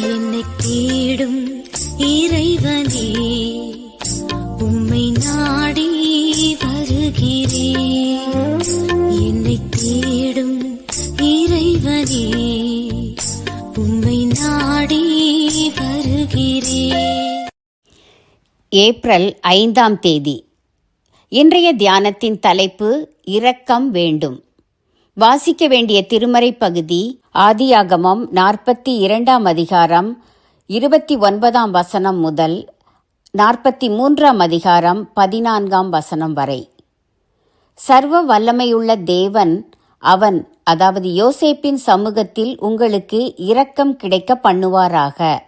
என்னை தேடும் இறைவனே உம்மை நாடி வருகிறேன் என்னை தேடும் இறைவனே உம்மை நாடி வருகிறேன் ஏப்ரல் ஐந்தாம் தேதி. இன்றைய தியானத்தின் தலைப்பு இரக்கம் வேண்டும். வாசிக்க வேண்டிய திருமறை பகுதி ஆதியாகமம் நாற்பத்தி இரண்டாம் அதிகாரம் இருபத்தி ஒன்பதாம் வசனம் முதல் நாற்பத்தி மூன்றாம் அதிகாரம் பதினான்காம் வசனம் வரை. சர்வ வல்லமையுள்ள தேவன் அவன் அதாவது யோசேப்பின் சமூகத்தில் உங்களுக்கு இரக்கம் கிடைக்க பண்ணுவாராக.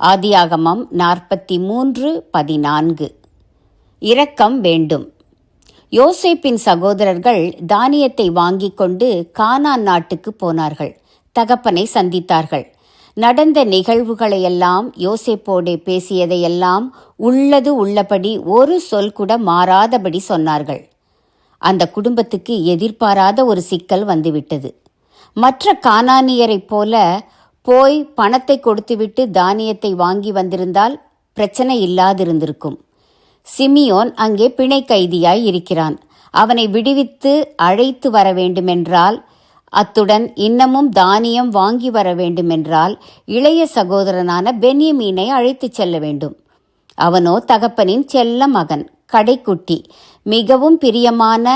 ஆதியாகமம் நாற்பத்தி மூன்று பதினான்கு. இரக்கம் வேண்டும். யோசேப்பின் சகோதரர்கள் தானியத்தை வாங்கிக் கொண்டு கானான் நாட்டுக்கு போனார்கள். தகப்பனை சந்தித்தார்கள். நடந்த நிகழ்வுகளையெல்லாம் யோசேப்போடே பேசியதையெல்லாம் உள்ளது உள்ளபடி ஒரு சொல் கூட மாறாதபடி சொன்னார்கள். அந்த குடும்பத்துக்கு எதிர்பாராத ஒரு சிக்கல் வந்துவிட்டது. மற்ற கானானியரைப் போல போய் பணத்தை கொடுத்துவிட்டு தானியத்தை வாங்கி வந்திருந்தால் பிரச்சனை இல்லாதிருந்திருக்கும். சிமியோன் அங்கே பிணை கைதியாய் இருக்கிறான். அவனை விடுவித்து அழைத்து வர வேண்டுமென்றால் அத்துடன் இன்னமும் தானியம் வாங்கி வர வேண்டுமென்றால் இளைய சகோதரனான பென்யமீனை அழைத்துச் செல்ல வேண்டும். அவனோ தகப்பனின் செல்ல மகன் கடைக்குட்டி மிகவும் பிரியமான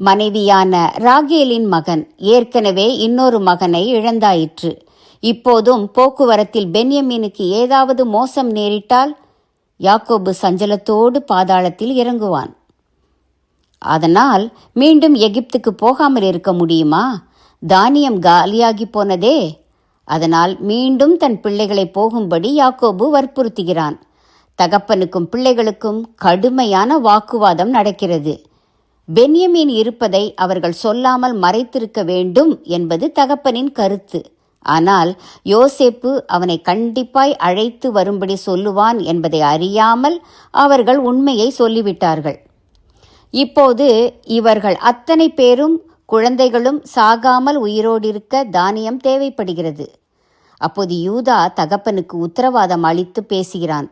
மனைவியான ராகேலின் மகன் ஏற்கனவே இன்னொரு மகனை இழந்தாயிற்று. இப்போதும் போக்குவரத்தில் பென்யமீனுக்கு ஏதாவது மோசம் நேரிட்டால் யாக்கோபு சஞ்சலத்தோடு பாதாளத்தில் இறங்குவான். அதனால் மீண்டும் எகிப்துக்கு போகாமல் இருக்க முடியுமா? தானியம் காலியாகி போனதே. அதனால் மீண்டும் தன் பிள்ளைகளை போகும்படி யாக்கோபு வற்புறுத்துகிறான். தகப்பனுக்கும் பிள்ளைகளுக்கும் கடுமையான வாக்குவாதம் நடக்கிறது. பென்யமீன் இருப்பதை அவர்கள் சொல்லாமல் மறைத்திருக்க வேண்டும் என்பது தகப்பனின் கருத்து. ஆனால் யோசேப்பு அவனை கண்டிப்பாய் அழைத்து வரும்படி சொல்லுவான் என்பதை அறியாமல் அவர்கள் உண்மையை சொல்லிவிட்டார்கள். இப்போது இவர்கள் அத்தனை பேரும் குழந்தைகளும் சாகாமல் உயிரோடிருக்க தானியம் தேவைப்படுகிறது. அப்போது யூதா தகப்பனுக்கு உத்தரவாதம் அளித்து பேசுகிறான்.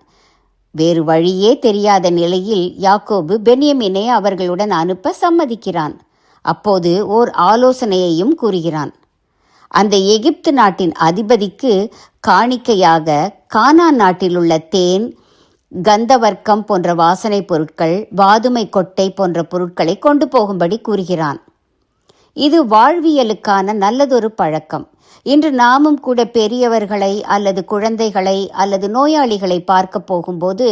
வேறு வழியே தெரியாத நிலையில் யாக்கோபு பென்யமினை அவர்களுடன் அனுப்ப சம்மதிக்கிறான். அப்போது ஓர் ஆலோசனையையும் கூறுகிறான். அந்த எகிப்து நாட்டின் அதிபதிக்கு காணிக்கையாக கானா நாட்டிலுள்ள தேன் கந்தவர்க்கம் போன்ற வாசனைப் பொருட்கள் வாதுமை கொட்டை போன்ற பொருட்களை கொண்டு போகும்படி கூறுகிறான். இது வாழ்வியலுக்கான நல்லதொரு பழக்கம். இன்று நாமும் கூட பெரியவர்களை அல்லது குழந்தைகளை அல்லது நோயாளிகளை பார்க்க போகும்போது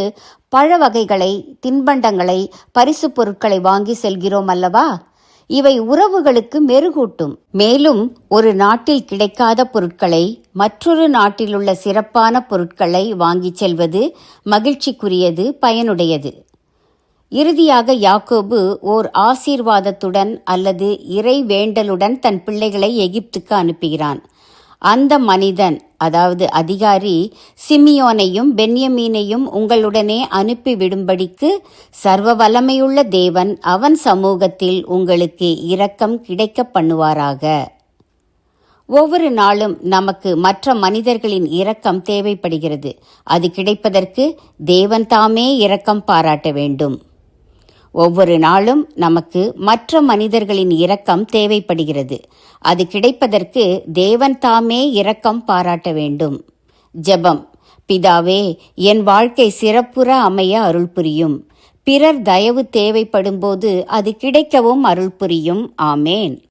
பழ வகைகளை தின்பண்டங்களை பரிசு பொருட்களை வாங்கி செல்கிறோம் அல்லவா? இவை உறவுகளுக்கு மெருகூட்டும். மேலும் ஒரு நாட்டில் கிடைக்காத பொருட்களை மற்றொரு நாட்டிலுள்ள சிறப்பான பொருட்களை வாங்கிச் செல்வது மகிழ்ச்சிக்குரியது பயனுடையது. இறுதியாக யாக்கோபு ஓர் ஆசீர்வாதத்துடன் அல்லது இறை வேண்டலுடன் தன் பிள்ளைகளை எகிப்துக்கு அனுப்புகிறான். அந்த மனிதன் அதாவது அதிகாரி சிமியோனையும் பென்யமீனையும் உங்களுடனே அனுப்பிவிடும்படிக்கு சர்வ வல்லமையுள்ள தேவன் அவன் சமூகத்தில் உங்களுக்கு இரக்கம் கிடைக்க பண்ணுவாராக. ஒவ்வொரு நாளும் நமக்கு மற்ற மனிதர்களின் இரக்கம் தேவைப்படுகிறது. அது கிடைப்பதற்கு தேவன் தாமே இரக்கம் பாராட்ட வேண்டும். ஒவ்வொரு நாளும் நமக்கு மற்ற மனிதர்களின் இரக்கம் தேவைப்படுகிறது. அது கிடைப்பதற்கு தேவன் தாமே இரக்கம் பாராட்ட வேண்டும். ஜெபம். பிதாவே என் வாழ்க்கை சிறப்புற அமைய அருள் புரியும். பிறர் தயவு தேவைப்படும்போது அது கிடைக்கவும் அருள் புரியும். ஆமேன்.